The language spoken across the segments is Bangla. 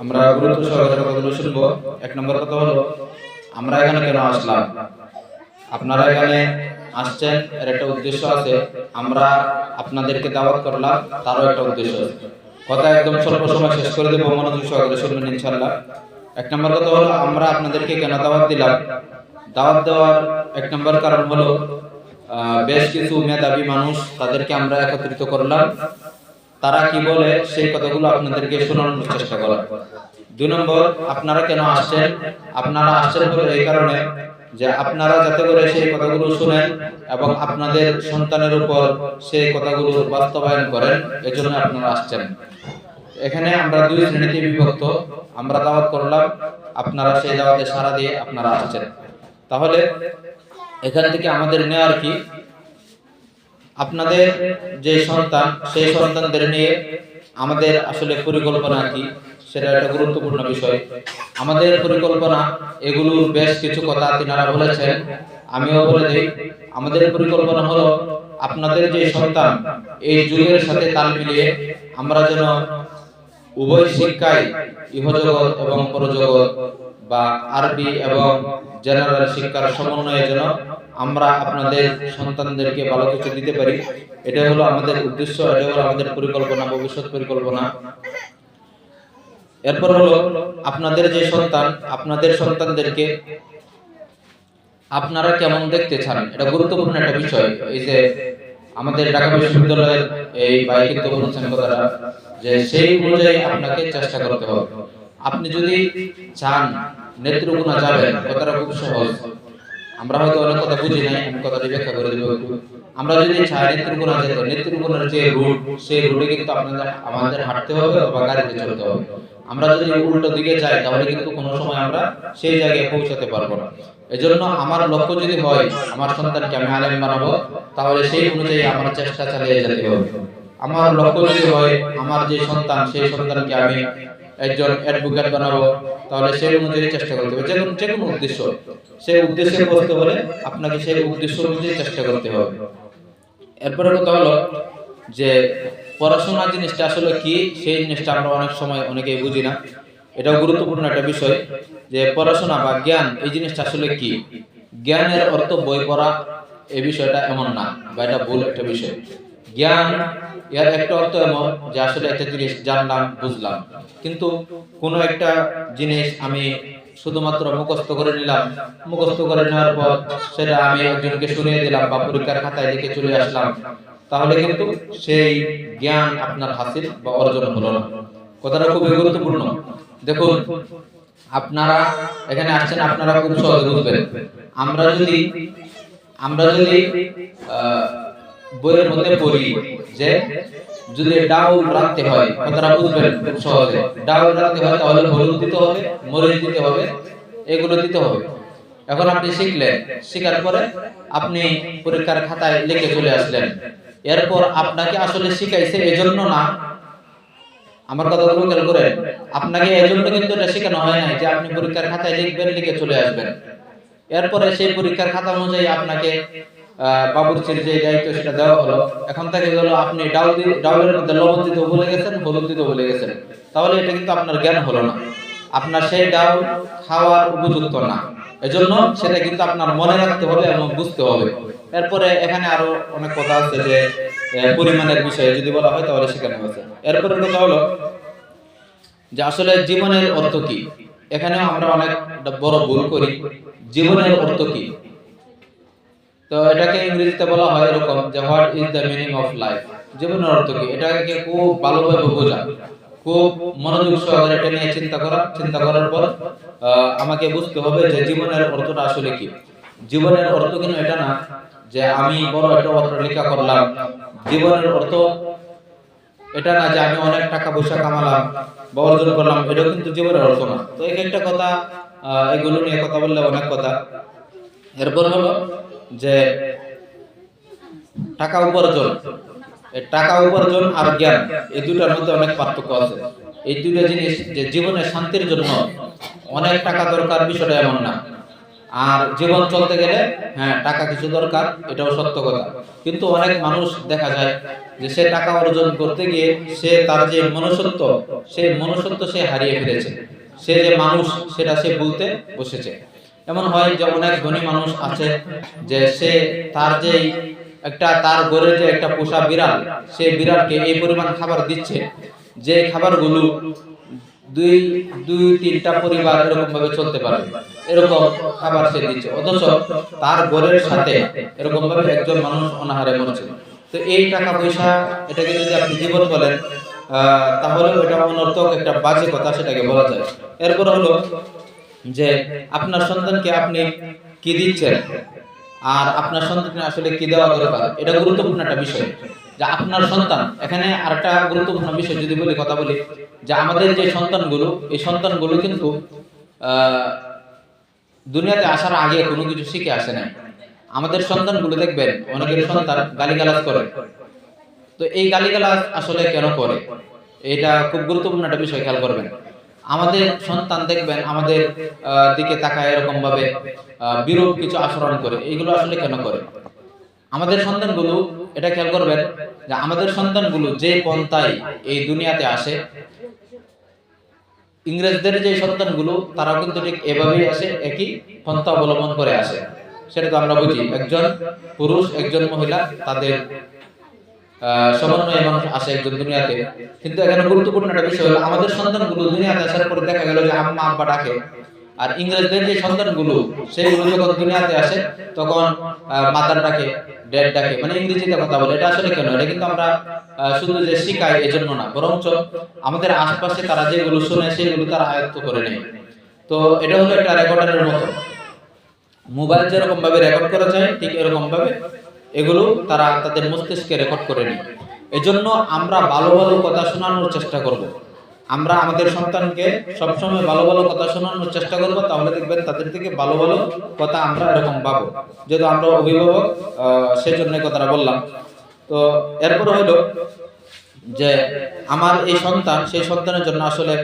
আমরা গুরুত্ব সহকারে কথাগুলো শুনব। এক নম্বর কথা হলো, আমরা এখানে কেন আসলাম? আপনারা এখানে আসছেন, এর একটা উদ্দেশ্য আছে। আমরা আপনাদেরকে দাওয়াত করলাম, তারও একটা উদ্দেশ্য আছে। কথা একদম স্বল্প সময় শেষ করে দেবো, মনোযোগ সহকারে শুনবেন ইনশাল্লাহ এক নম্বর কথা হলো, আমরা আপনাদেরকে কেন দাওয়াত দিলাম? দাওয়াত দেওয়ার এক নম্বর কারণ হলো বেশ কিছু মেধাবী মানুষ তাদেরকে আমরা একত্রিত করলাম। তারা কি বলে? সেই কথাগুলো আপনাদেরকে শোনানোর চেষ্টা করা। দুই নম্বর, আপনারা কেন আসছেন আপনারা আসছেন এই কারণে যে আপনারা যাতে করে সেই কথাগুলো শুনেন এবং আপনাদের সন্তানের উপর সেই কথাগুলো বাস্তবায়ন করেন, এজন্য আপনারা আসছেন। এখানে আমরা দুই শ্রেণীতে বিভক্ত। আমরা দাওয়াত করলাম, আপনারা সেই দাওয়াতে সাড়া দিয়ে আপনারা আসছেন। তাহলে এখান থেকে আমাদের নেওয়ার কি? আপনাদের যে সন্তান, সেই সন্তানদের নিয়ে আমাদের আসলে পরিকল্পনা কি? সেটা একটা গুরুত্বপূর্ণ বিষয়। আমাদের পরিকল্পনা এগুলোর বেশ কিছু কথা তিনারা বলেছেন। আমিও বলে দিই, আমাদের পরিকল্পনা হলো আপনাদের যে সন্তান, এই যুগের সাথে তাল মিলিয়ে আমরা যেন উভয় শিক্ষায় ইহজগৎ এবং পরজগৎ বা আরবি এবং জেনারেল শিক্ষার সমন্বয়ে যেন আমরা আপনাদের সন্তানদেরকে ভালো কিছু দিতে পারি এটা হলো আমাদের উদ্দেশ্য এটা হলো আমাদের পরিকল্পনা, ভবিষ্যৎ পরিকল্পনা। এরপর হলো আপনাদের যে সন্তান, আপনাদের সন্তানদেরকে আপনারা কেমন দেখতে চান? এটা গুরুত্বপূর্ণ একটা বিষয়। এই যে আমাদের ঢাকা বিশ্ববিদ্যালয়ের এই কিন্তু বলছেন কথাটা যে সেই অনুযায়ী আপনাকে চেষ্টা করতে হবে। আপনি যদি চান নেত্রকোনা যাবেন কথাটা খুব সহজ। আমরা হয়তো অনেক কথা বুঝি নাই, আমি কথাটি ব্যাখ্যা করে দেবো আমরা যদি চাই নেত্রকোনা যেতে নেত্রকোনার যে রুট সেই রুটে কিন্তু আপনাদের, আমাদের হাঁটতে হবে বা গাড়িতে চলতে হবে। আমরা যদি উল্টো দিকে যাই, তাহলে কিন্তু কোনো সময় আমরা সেই জায়গায় পৌঁছাতে পারব না। এজন্য আমার লক্ষ্য যদি হয়, আমার সন্তানকে আমি আলেম বানাবো, তাহলে সেই অনুযায়ী আমার চেষ্টা চালিয়ে যেতে হবে। আমার লক্ষ্য যদি হয়, আমার যে সন্তান, সেই সন্তানকে আমি একজন অ্যাডভোকেট বানাবো, তাহলে সেই অনুযায়ী চেষ্টা করতে হবে। যে কোনো যে কোনো উদ্দেশ্য। সেই উদ্দেশ্যে পৌঁছতে হলে আপনাকে সেই উদ্দেশ্য অনুযায়ী চেষ্টা করতে হবে। এরপরে কথা হলো যে পড়াশোনা জিনিসটা আসলে কি? সেই জিনিসটা আমরা অনেক সময় অনেকেই বুঝি না। এটাও গুরুত্বপূর্ণ একটা বিষয় যে পড়াশোনা বা জ্ঞান, এই জিনিসটা আসলে কি? জ্ঞানের অর্থ বই পড়া, এই বিষয়টা এমন না, বা এটা ভুল একটা বিষয়। জ্ঞান এর একটা অর্থ এমন যে আসলে একটা জিনিস জানলাম বুঝলাম। কিন্তু কোনো একটা জিনিস আমি শুধুমাত্র মুখস্থ করে নিলাম মুখস্থ করে নেওয়ার পর সেটা আমি একজনকে শুনিয়ে দিলাম বা পরীক্ষার খাতায় লিখে চলে আসলাম তাহলে কিন্তু সেই জ্ঞান আপনার হাসিল বা অর্জন হলো না। কথাটা খুবই গুরুত্বপূর্ণ। দেখুন আপনারা এখানে আসছেন আপনারা খুব সহজে বুঝবেন। আমরা যদি আমরা যদি আহ, বইয়ের মধ্যে পড়ি যে, যদি ডাউল রাখতে হয়, কথাটা বুঝবেন খুব সহজে। ডাউল রাখতে হয় তাহলে হলুদ দিতে হবে, মরিচ দিতে হবে, এগুলো দিতে হবে। এখন আপনি শিখলেন, শেখার পরে আপনি পরীক্ষার খাতায় লিখে চলে আসলেন। এরপর আপনাকে আসলে শিখাইছে এজন্য না। আমার কথাগুলো খেয়াল করেন, আপনাকে এজন্য কিন্তু এটা শেখানো হয় নাই যে আপনি পরীক্ষার খাতায় লিখবেন, লিখে চলে আসবেন। এরপরে সেই পরীক্ষার খাতা অনুযায়ী আপনাকে বাবুর্চির যে দায়িত্ব সেটা দেওয়া হলো। এখন থেকে হলো আপনি ডাউল ডাউলের মধ্যে লবণ দিতে ভুলে গেছেন, হলুদ দিতে ভুলে গেছেন। তাহলে এটা কিন্তু আপনার জ্ঞান হলো না। আপনার সেই ডাউল খাওয়ার উপযুক্ত না। এজন্য সেটা কিন্তু আপনার মনে রাখতে হবে এবং বুঝতে হবে। এরপরে এখানে আরও অনেক কথা আছে যে পরিমাণের বিষয়ে যদি বলা হয় তাহলে সেখানে আছে। এরপরে কথা হলো যে আসলে জীবনের অর্থ কি? এখানেও আমরা অনেক বড় ভুল করি। জীবনের অর্থ কি? তো এটাকে ইংরেজিতে বলা হয় এরকম যে what is the meaning of life জীবনের অর্থ কি? এটাকে খুব ভালোভাবে বোঝা। খুব মনোযোগ সহকারে এটা নিয়ে চিন্তা করা। চিন্তা করার পর আমাকে বুঝতে হবে যে জীবনের অর্থটা আসলে কি। জীবনের অর্থ কিন্তু এটা না যে, আমি বড় একটা লেখা করলাম। জীবনের অর্থ এটা না যে, আমি অনেক টাকা পয়সা কামালাম বা অর্জন করলাম। এটা কিন্তু জীবনের অর্থ না। তো এক একটা কথা এগুলো নিয়ে কথা বললে অনেক কথা। এরপর হলো যে টাকা উপার্জন টাকা উপার্জন আর জ্ঞান, এই দুটার মধ্যে অনেক পার্থক্য আছে। এই দুটো জিনিস যে জীবনে শান্তির জন্য অনেক টাকা দরকার, বিষয়টা এমন না। আর জীবন চলতে গেলে হ্যাঁ টাকা কিছু দরকার, এটাও সত্য কথা। কিন্তু অনেক মানুষ দেখা যায় যে সে টাকা অর্জন করতে গিয়ে সে তার যে মনুষ্যত্ব, সেই মনুষ্যত্ব সে হারিয়ে ফেলেছে। সে যে মানুষ, সেটা সে বলতে বসেছে। এমন হয় যে অনেক ধনী মানুষ আছে যে সে তার যে একটা তার ঘরে যে একটা পোষা বিড়াল সেই বিড়ালকে এই পরিমাণ খাবার দিচ্ছে। যে খাবারগুলো দুই দুই, তিনটা পরিবার এরকম ভাবে চলতে পারে, এরকম খাবার সে দিচ্ছে। অথচ তার ঘরের সাথে এরকম ভাবে একজন মানুষ অনাহারে মরছে। তো এই টাকা পয়সা এটাকে যদি আপনি জীবন বলেন তাহলে এটা অনর্থক একটা বাজে কথা সেটাকে বলা যায়। এরপর হলো যে আপনার সন্তানকে আপনি কি দিচ্ছেন? আর আপনার সন্তানকে আসলে কি দেওয়া দরকার? এটা গুরুত্বপূর্ণ একটা বিষয়। যে আপনার সন্তান, এখানে আরেকটা গুরুত্বপূর্ণ বিষয় যদি বলি, কথা বলি, যে আমাদের যে সন্তানগুলো, এই সন্তানগুলো কিন্তু দুনিয়াতে আসার আগে কোনো কিছু শিখে আসে না আমাদের সন্তানগুলো দেখবেন, অনেকের সন্তান গালিগালাজ করে। তো এই গালিগালাজ আসলে কেন করে? এটা খুব গুরুত্বপূর্ণ একটা বিষয়, খেয়াল করবেন। আমাদের সন্তান দেখবেন, আমাদের দিকে তাকায় এরকম ভাবে বিরূপ কিছু আচরণ করে। এগুলো আসলে কেন করে? আমাদের সন্তানগুলো, এটা খেয়াল করবেন, যে আমাদের সন্তানগুলো যে পন্থায় এই দুনিয়াতে আসে, ইংরেজদের যে সন্তানগুলো, তারাও কিন্তু ঠিক এভাবেই আসে, একই পন্থা অবলম্বন করে আসে। সেটা তো আমরা বুঝি। একজন পুরুষ, একজন মহিলা, তাদের সমন্বয়ে মানুষ আসে একজন দুনিয়াতে। কিন্তু এখানে গুরুত্বপূর্ণ একটা বিষয় হলো, আমাদের সন্তানগুলো দুনিয়াতে আসার পরে দেখা গেল যে আম্মা, আব্বা ডাকে। আর ইংরেজদের যে সন্তানগুলো সেইগুলো যখন দুনিয়াতে আসে, তখন মাতার ডাকে, ড্যাড ডাকে মানে ইংরেজিতে কথা বলে। এটা আসলে কেন? এটা কিন্তু আমরা শুধু যে শিখাই এজন্য না, বরঞ্চ আমাদের আশপাশে তারা যেগুলো শুনে, সেগুলো তারা আয়ত্ত করে নেয়। তো এটা হলো একটা রেকর্ডারের মতো। মোবাইল যেরকম ভাবে রেকর্ড করা যায়, ঠিক এরকম ভাবে এগুলো তারা তাদের মস্তিষ্কে রেকর্ড করে নেয়। এজন্য আমরা ভালো ভালো কথা শোনানোর চেষ্টা করব। আমরা আমাদের সন্তানকে সবসময় ভালো ভালো কথা শোনানোর চেষ্টা করব তাহলে দেখবেন তাদের থেকে ভালো ভালো কথা আমরা এরকম পাবো। যেহেতু আমরা অভিভাবক আহ, সেই জন্য কথাটা বললাম। তো এরপর হলো যে আমার এই সন্তান সেই সন্তানের জন্য আসলে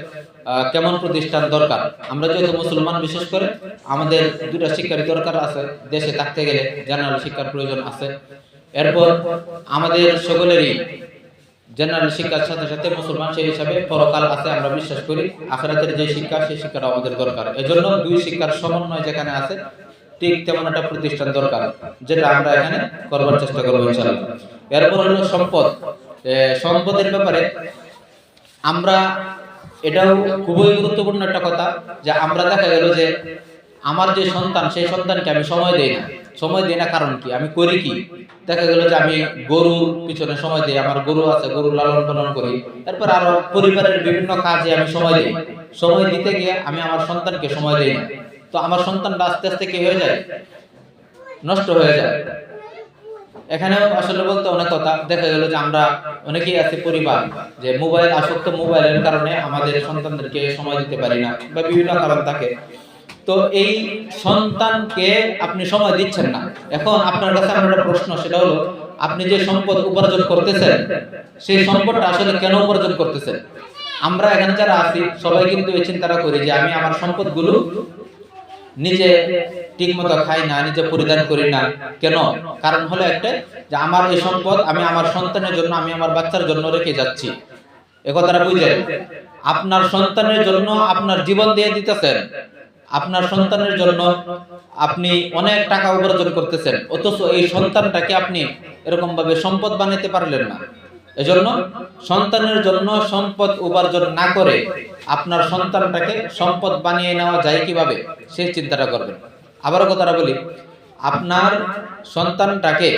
কেমন প্রতিষ্ঠান দরকার? আমরা যেহেতু মুসলমান, বিশেষ করে আমাদের দুটা শিক্ষার দরকার আছে, দেশে থাকতে গেলে জেনারেল শিক্ষার প্রয়োজন আছে। এরপর আমাদের সকলেরই জেনারেল শিক্ষার সাথে সাথে মুসলমান সেই হিসাবে পরকাল আছে, আমরা বিশ্বাস করি। আখেরাতের যে শিক্ষা, সেই শিক্ষাটা আমাদের দরকার। এজন্য দুই শিক্ষার সমন্বয় যেখানে আছে, ঠিক তেমন একটা প্রতিষ্ঠান দরকার, যেটা আমরা এখানে করবার চেষ্টা করব ইনশাআল্লাহ। এরপর হলো সম্পদ। সম্পদের ব্যাপারে আমরা এটাও খুবই গুরুত্বপূর্ণ একটা কথা যে আমরা দেখা গেল যে আমার যে সন্তান, সেই সন্তানকে আমি সময় দেই না। সময় দেই না কারণ কি? আমি করি কি? দেখা গেল যে আমি গরুর পিছনে সময় দিই, আমার গরু আছে, গরু লালন পালন করি। তারপর আরও পরিবারের বিভিন্ন কাজে আমি সময় দিই। সময় দিতে গিয়ে আমি আমার সন্তানকে সময় দেই না। তো আমার সন্তানটা আস্তে আস্তে কি হয়ে যায়? নষ্ট হয়ে যায়। এখানেও আসলে বলতে অনেক কথা। দেখা গেল যে আমরা অনেকেই আছে পরিবার, যে মোবাইল, আসক্ত মোবাইলের কারণে আমাদের সন্তানদেরকে সময় দিতে পারি না বা বিভিন্ন কারণ থাকে। তো এই সন্তানকে আপনি সময় দিচ্ছেন না। এখন আপনার কাছে আমার একটা প্রশ্ন, সেটা হলো, আপনি যে সম্পদ উপার্জন করতেছেন, সেই সম্পদটা আসলে কেন উপার্জন করতেছেন? আমরা এখানে যারা আছি, সবাই কিন্তু এই চিন্তাটা করি যে আমি আমার সম্পদগুলো নিজে ঠিক মতো খাই না, নিজে পরিধান করি না। কেন? কারণ হলো একটা যে আমার এই সম্পদ আমি আমার সন্তানের জন্য, আমি আমার বাচ্চার জন্য রেখে যাচ্ছি। এ কথাটা বুঝলেন? আপনার সন্তানের জন্য আপনার জীবন দিয়ে দিতেছেন। আপনার সন্তানের জন্য আপনি অনেক টাকা উপার্জন করতেছেন। অথচ এই সন্তানটাকে আপনি এরকম ভাবে সম্পদ বানাতে পারলেন না। এজন্য সন্তানের জন্য সম্পদ উপার্জন না করে আপনার সন্তানটাকে সম্পদ বানিয়ে নেওয়া যায় কীভাবে? সেই চিন্তাটা করবেন। আবারও কথাটা বলি, আপনার সন্তানটাকে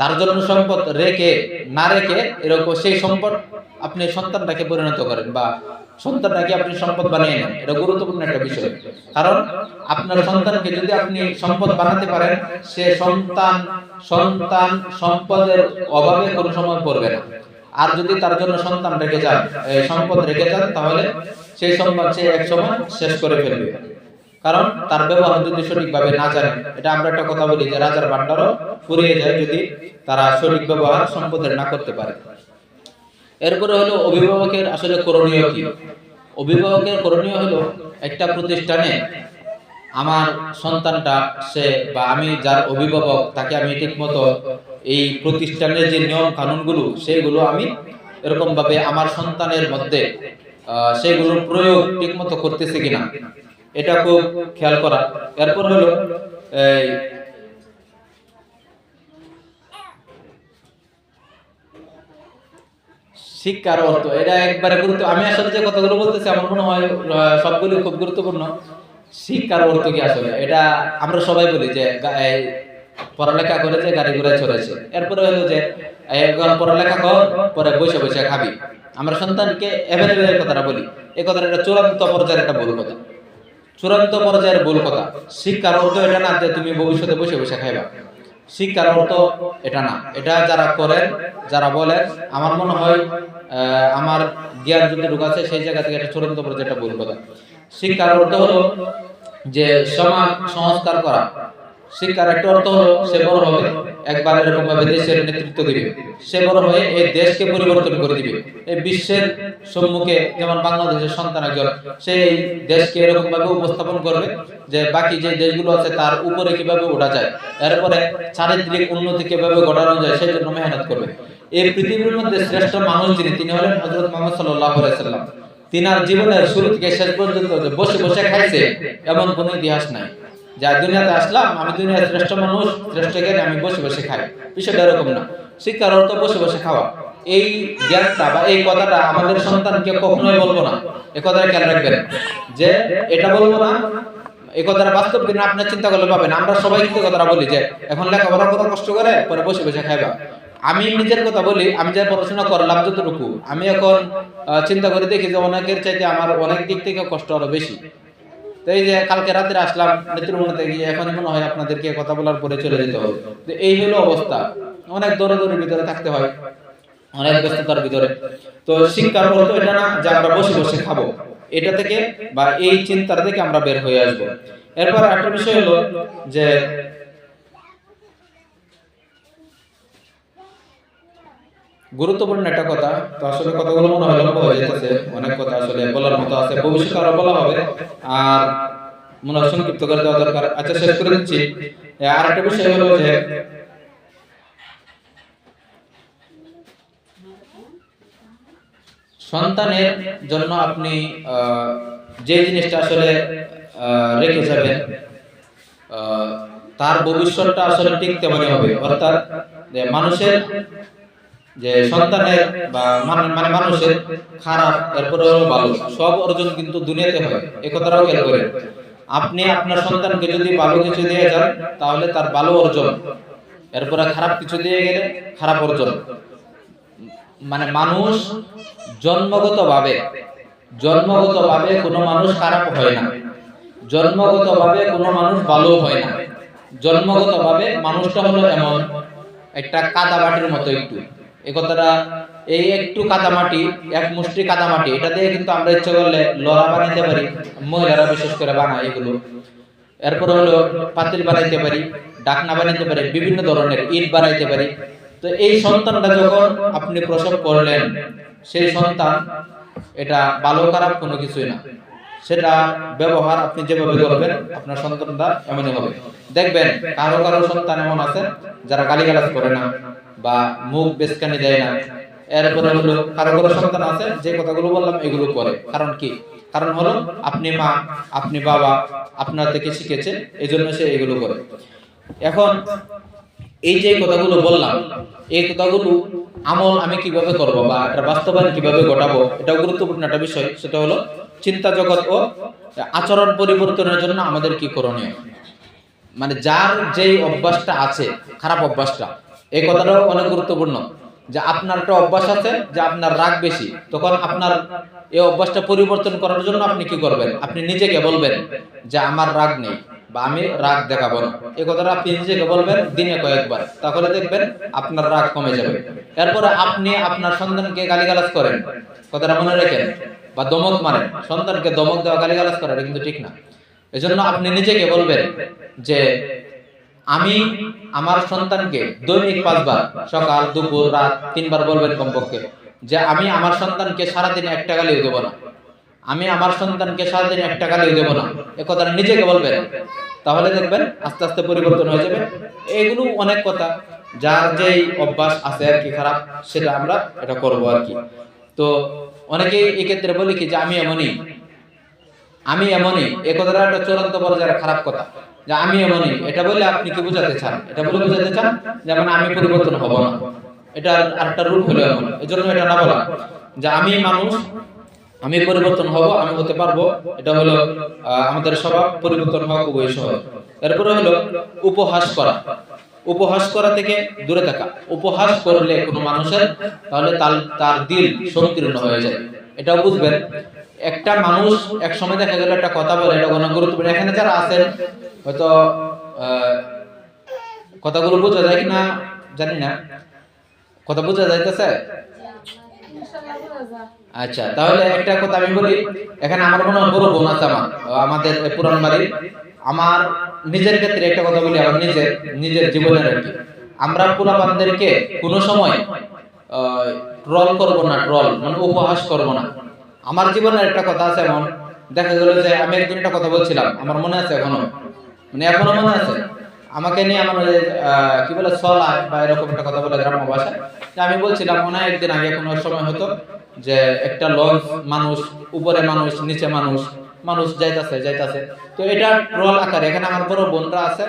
তার জন্য সম্পদ রেখে, না রেখে এরকম সেই সম্পদ আপনি সন্তানটাকে পরিণত করেন বা সন্তানটাকে আপনি সম্পদ বানিয়ে নেন, এটা গুরুত্বপূর্ণ একটা বিষয়। কারণ আপনার সন্তানকে যদি আপনি সম্পদ বানাতে পারেন, সে সন্তান সন্তান সম্পদের অভাবে কোনো সময় পড়বে না। আর যদি তার জন্য সন্তান রেখে যান সম্পদ রেখে যান, তাহলে সেই সম্পদ সে এক সময় শেষ করে ফেলবে। কারণ তার ব্যবহার যদি সঠিকভাবে না জানে, এটা আমরা একটা কথা বলি যে রাজার ভান্ডারও ফুরিয়ে যায় যদি তারা সঠিক ব্যবহার সম্পদের না করতে পারে। এরপরে হলো অভিভাবকের আসলে করণীয় কি? অভিভাবকের করণীয় হলো একটা প্রতিষ্ঠানে আমার সন্তানটা, সে বা আমি যার অভিভাবক, তাকে আমি ঠিকমতো এই প্রতিষ্ঠানের যে নিয়ম কানুনগুলো সেইগুলো আমি এরকমভাবে আমার সন্তানের মধ্যে সেগুলোর প্রয়োগ ঠিকমতো করতেছি কিনা? এটা খুব খেয়াল করা। এরপর হলো এই শিক্ষার অর্থ। এটা একবারে গুরুত্ব আমি আসলে যে কথাগুলো বলতেছি আমার মনে হয় সবগুলো খুব গুরুত্বপূর্ণ। শিক্ষার অর্থ কি আসলে? এটা আমরা সবাই বলি যে পড়ালেখা করেছে গাড়ি ঘোড়ায় চলেছে এরপরে হলো যে এখন পড়ালেখা কর পরে বসে বসে খাবি। আমরা সন্তানকে অ্যাভেলেবেলের কথাটা বলি। এই কথাটা চূড়ান্ত পর্যায়ের একটা ভুল কথা। চূড়ান্ত পর্যায়ের ভুল কথা। শিক্ষার অর্থ এটা না যে তুমি ভবিষ্যতে বসে বসে খাইবা। শিক্ষার অর্থ এটা না। এটা যারা করেন, যারা বলেন, আমার মনে হয় আমার জ্ঞান যদি ঢুকাচ্ছে সেই জায়গা থেকে এটা চূড়ান্ত পর্যায়ে একটা ভুল কথা। শিক্ষার অর্থ হলো যে সমাজ সংস্কার করা। সে বড় হবে, একবার এরকম ভাবে দেশের নেতৃত্ব দিবে। সে বড় হয়ে এই দেশকে পরিবর্তন করে দিবে। এই বিশ্বের সম্মুখে যেমন বাংলাদেশের সন্তান একজন দেশকে এরকম ভাবে উপস্থাপন করবে যে বাকি যে দেশগুলো আছে তার উপরে কীভাবে ওঠা যায়, এরপরে চারিত্রিক উন্নতি কীভাবে ঘটানো যায় সেই জন্য মেহনত করবে। এই পৃথিবীর মধ্যে শ্রেষ্ঠ মানুষ যিনি, তিনি হলেন হযরত মুহাম্মদ সাল্লাম তিনার জীবনের শুরু থেকে শেষ পর্যন্ত বসে বসে খাইছে, এমন কোনো ইতিহাস নাই। যা দুনিয়াতে আসলাম, আমি দুনিয়ার শ্রেষ্ঠ মানুষ, শ্রেষ্ঠ জ্ঞানী, আমি বসে বসে খাই। বিষয়টা এরকম না। শিক্ষার অর্থ বসে বসে খাওয়া। এই জ্ঞানটা বা এই কথাটা আমাদের সন্তানকে কখনোই বলব না। এই কথাটা খেয়াল রাখবেন যে, এটা বলব না। এই কথাটা বাস্তব কিনা আপনার চিন্তা করলে পাবেন। আমরা সবাই কিন্তু কথাটা বলি যে, এখন লেখাপড়া কত কষ্ট করে, পরে বসে বসে খাইবা। আমি নিজের কথা বলি, আমি যে পড়াশোনা করলাম যতটুকু। আমি এখন চিন্তা করে দেখি যে, অনেকের চাইতে আমার অনেক দিক থেকে কষ্ট আরও বেশি। এই যে কালকে রাত্রে আসলাম গিয়ে এখন মনে হয় আপনাদেরকে কথা বলার পরে চলে যেতে হবে। এই হলো অবস্থা। অনেক দৌড়ে দৌড়ের ভিতরে থাকতে হয়, অনেক ব্যস্ততার ভিতরে। তো শিক্ষার এটা না যে আমরা বসে বসে খাব। এটা থেকে বা এই চিন্তা থেকে আমরা বের হয়ে আসব। এরপর একটা বিষয় হলো যে গুরুত্বপূর্ণ একটা কথা। তো আসলে কথাগুলো মনে হয় লম্বা হয়ে যেতেছে। অনেক কথা আসলে বলার মতো আছে। ভবিষ্যতে আরও বলা হবে। আর মনে হয় সংক্ষিপ্ত করে দেওয়া দরকার। আচ্ছা শেষ করে দিচ্ছি। আর একটা বিষয় হলো যে সন্তানের জন্য আপনি যে জিনিসটা আসলে রেখে যাবেন তার ভবিষ্যৎটা আসলে ঠিক তেমনই হবে। অর্থাৎ মানুষের যে সন্তানের বা মানে মানুষের খারাপ এরপরে হলো ভালো, সব অর্জন কিন্তু দুনিয়াতে হয়, এ কথাটাও খেয়াল করেন। আপনি আপনার সন্তানকে যদি ভালো কিছু দিয়ে যান, তাহলে তার ভালো অর্জন। এরপরে খারাপ কিছু দিয়ে গেলে খারাপ অর্জন। মানে মানুষ জন্মগতভাবে জন্মগতভাবে কোনো মানুষ খারাপ হয় না। জন্মগতভাবে কোনো মানুষ ভালো হয় না। জন্মগতভাবে মানুষটা হলো এমন, একটা কাদা মাটির মতো একটু। কথাটা, এই একটু কাদা মাটি এক মুষ্টি কাদা মাটি এটা দিয়ে কিন্তু আমরা ইচ্ছে করলে লড়া বানাইতে পারি মহিলারা বিশেষ করে বানায় এগুলো। এরপর হলো পাতিল বানাইতে পারি, ডাকনা বানাইতে পারি, বিভিন্ন ধরনের ইট বানাইতে পারি। তো এই সন্তানটা যখন আপনি প্রসব করলেন, সেই সন্তান এটা ভালো খারাপ কোনো কিছুই না। সেটা ব্যবহার আপনি যেভাবে করবেন, আপনার সন্তানটা এমনই হবে। দেখবেন, কারও কারও সন্তান এমন আছে, যারা গালিগালাজ করে না বা মুখ বেসকানি দেয় না। এরপরে হলো, কারও কারও সন্তান আছে, যে কথাগুলো বললাম, এগুলো করে। কারণ কি? কারণ হলো, আপনি মা, আপনি বাবা, আপনার থেকে শিখেছে এই জন্য সে এগুলো করে। এখন, এই যে কথাগুলো বললাম, এই কথাগুলো আমল আমি কীভাবে করব বা এটা বাস্তবায়ন কীভাবে ঘটাবো, এটাও গুরুত্বপূর্ণ একটা বিষয়, সেটা হলো চিন্তা জগৎ ও আচরণ পরিবর্তনের জন্য আমাদের কি করণীয়? মানে যার যেই অভ্যাসটা আছে, খারাপ অভ্যাসটা, এই কথাটাও অনেক গুরুত্বপূর্ণ। যে আপনার একটা অভ্যাস আছে, যে আপনার রাগ বেশি, তখন আপনার এই অভ্যাসটা পরিবর্তন করার জন্য আপনি কি করবেন? আপনি নিজেকে বলবেন যে আমার রাগ নেই বা আমি রাগ দেখাবো না। এই কথাটা আপনি নিজেকে বলবেন দিনে কয়েকবার। তাহলে দেখবেন আপনার রাগ কমে যাবে। এরপরে আপনি আপনার সন্তানকে গালিগালাজ করেন। কথাটা মনে রাখেন? বা দমক মারেন সন্তানকে দমক দেওয়া গালিগালাজ করা, এটা কিন্তু ঠিক না। এজন্য আপনি নিজেকে বলবেন যে, আমি আমার সন্তানকে দৈনিক পাঁচবার, সকাল, দুপুর, রাত তিনবার বলবেন কমপক্ষে যে, আমি আমার সন্তানকে সারাদিনে একটা গালিও দেবো না। আমি আমার সন্তানকে সারাদিন একটা গালি দেবো না। এ কথাটা নিজেকে বলবেন। তাহলে দেখবেন আস্তে আস্তে পরিবর্তন হয়ে যাবে। এগুলো অনেক কথা। যার যেই অভ্যাস আছে আর কি খারাপ, সেটা আমরা এটা করব আর কি। তো অনেকেই এক্ষেত্রে বলি কি যে আমি এমনই। আমি এমনই। এ কথাটা একটা চূড়ান্ত পর্যায়ের খারাপ কথা। যে আমি এমনই। এটা বলে আপনি কি বোঝাতে চান? এটা বলে বোঝাতে চান যেমন আমি পরিবর্তন হব না। এটা আরেকটা রূপ হলো এমন। এজন্য এটা না বলা। যে আমি মানুষ, আমি পরিবর্তন হব, আমি হতে পারব। এটা হলো আমাদের স্বভাব, পরিবর্তন হওয়া খুবই সহজ। তারপরে হলো, উপহাস করা। উপহাস করা থেকে দূরে থাকা। উপহাস করলে কোনো মানুষের তাহলে তার তার দিল সংকীর্ণ হয়ে যায়। এটাও বুঝবেন। একটা মানুষ এক সময় দেখা গেল একটা কথা বলে, এটা কোনো গুরুত্বপূর্ণ। এখানে যারা আছেন, হয়তো কথাগুলো বোঝা যায় কিনা জানি না। কথা বোঝা যাইতেছে? আচ্ছা তাহলে একটা কথা আমি বলি। এখানে আমার মনে হয় বড় বোন আছে আমার। আমাদের পুরান বাড়ি আমার নিজের ক্ষেত্রে একটা কথা বলি, আমার নিজের নিজের জীবনের আর কি। আমরা পুরাবানদেরকে কোনো সময় ট্রল করব না ট্রল মানে উপহাস করব না। আমার জীবনের একটা কথা আছে এমন, দেখা গেল যে আমি একদিন একটা কথা বলছিলাম, আমার মনে আছে এখনও। মানে এখনও মনে আছে। আমাকে নিয়ে আমার কি বলে, সলা বা এরকম একটা কথা বলে গ্রাম্য ভাষায়। আমি বলছিলাম, মনে হয় একদিন আগে কোনো সময় হতো যে একটা লঞ্চ মানুষ, উপরে মানুষ, নিচে মানুষ মানুষ যাইতাছে যাইতাছে। তো এটা ট্রল আকারে, এখানে আমার বড় বোনরা আছে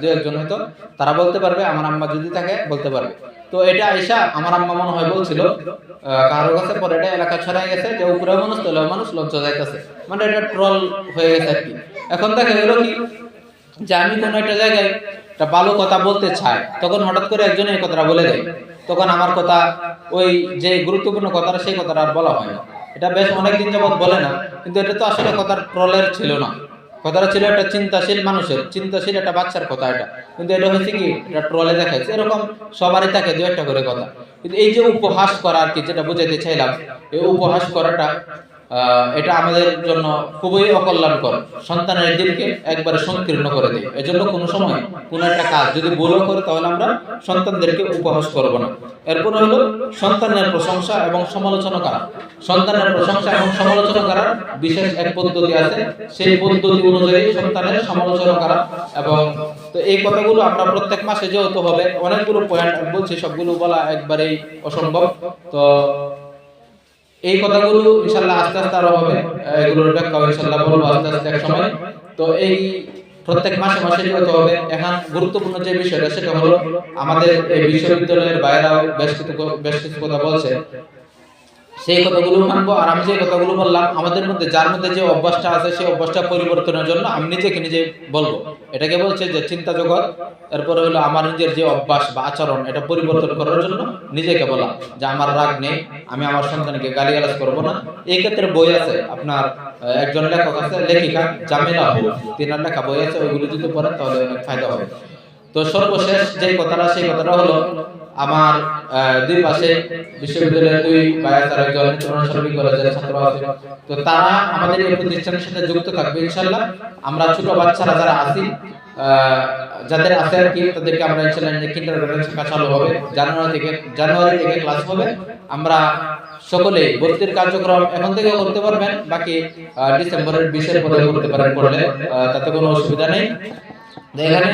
দু একজন হয়তো, তারা বলতে পারবে, আমার আম্মা যদি থাকে, বলতে পারবে। তো এটা আইসা আমার আম্মা মনে হয় বলছিল কারোর কাছে পরে এটা এলাকা ছড়াই গেছে, যে উপরে মানুষ তলেও মানুষ লঞ্চ যাইতাছে। মানে এটা ট্রল হয়ে গেছে আর কি। এখন দেখা গেল কি, যে আমি কোনো একটা জায়গায় একটা ভালো কথা বলতে চাই, তখন হঠাৎ করে একজন এই কথাটা বলে দেয়। তখন আমার কথা, ওই যে গুরুত্বপূর্ণ কথাটা, সেই কথাটা আর বলা হয় না। এটা বেশ অনেকদিন যাবৎ বলে না, কিন্তু এটা তো আসলে কথার ট্রলের ছিল না। কথাটা ছিল একটা চিন্তাশীল মানুষের, চিন্তাশীল একটা বাচ্চার কথা এটা। কিন্তু এটা হচ্ছে কি, এটা ট্রলে দেখাচ্ছে এরকম সবারই থাকে দু একটা করে কথা। কিন্তু এই যে উপহাস করা আর কি, যেটা বুঝাইতে চাইলাম, এই উপহাস করাটা এটা আমাদের জন্য খুবই অকল্যাণকর। সন্তানের দিনকে একবারে সংকীর্ণ করে দেয়। এজন্য কোনো সময় কোনো একটা কাজ যদি ভুলও করে, তাহলে আমরা সন্তানদেরকে উপহাস করব না। এরপর হলো সন্তানের প্রশংসা এবং সমালোচনা করা। সন্তানের প্রশংসা এবং সমালোচনা করার বিশেষ এক পদ্ধতি আছে। সেই পদ্ধতি অনুযায়ী সন্তানের সমালোচনা করা এবং তো এই কথাগুলো আমরা প্রত্যেক মাসে যেহেতু হবে, অনেকগুলো পয়েন্ট বলছি, সবগুলো বলা একবারেই অসম্ভব। তো এই কথাগুলো ইনশাল্লাহ আস্তে আস্তে আরও হবে। এগুলোর ব্যাখ্যা ইনশাল্লাহ বলব আস্তে আস্তে এক সময়। তো এই প্রত্যেক মাসে মাসে যেতে হবে। এখন গুরুত্বপূর্ণ যে বিষয়টা, সেটা হলো আমাদের এই বিশ্ববিদ্যালয়ের বাইরেও বেশ কিছু বেশ কিছু কথা বলছে। সেই কথাগুলো মানবো আর আমি যে কথাগুলো বললাম, আমাদের মধ্যে যার মধ্যে যে অভ্যাসটা আছে, সেই অভ্যাসটা পরিবর্তনের জন্য আমি নিজেকে নিজে বলব। এটাকে বলছে যে চিন্তা জগৎ, এরপরে হলো আমার নিজের যে অভ্যাস বা আচরণ, এটা পরিবর্তন করার জন্য নিজেকে বলা যে আমার রাগ নেই, আমি আমার সন্তানকে গালিগালাজ করব না। এই ক্ষেত্রে বই আছে, আপনার একজন লেখক আছে, লেখিকা জামিলা হু তিনার লেখা বই আছে, ওইগুলো যদি পড়েন তাহলে অনেক ফায়দা হবে। তো সর্বশেষ যে কথাটা, সেই কথাটা হলো আমার দুই পাশে বিশ্ববিদ্যালয়ের দুই আর একজন চরণশরী কলেজের ছাত্র আছে তো তারা আমাদের এই প্রতিষ্ঠানের সাথে যুক্ত থাকবে ইনশাল্লাহ আমরা ছোট বাচ্চারা যারা আছি যাদের আছে আর কি, তাদেরকে আমরা ইনশাল্লাহ কিন্ডারগার্টেন শাখা চালু হবে, জানুয়ারি থেকে জানুয়ারি থেকে ক্লাস হবে। আমরা সকলে ভর্তির কার্যক্রম এখন থেকে করতে পারবেন, বাকি ডিসেম্বরের বিশের পরে করতে পারেন করলে তাতে কোনো অসুবিধা নেই। এখানে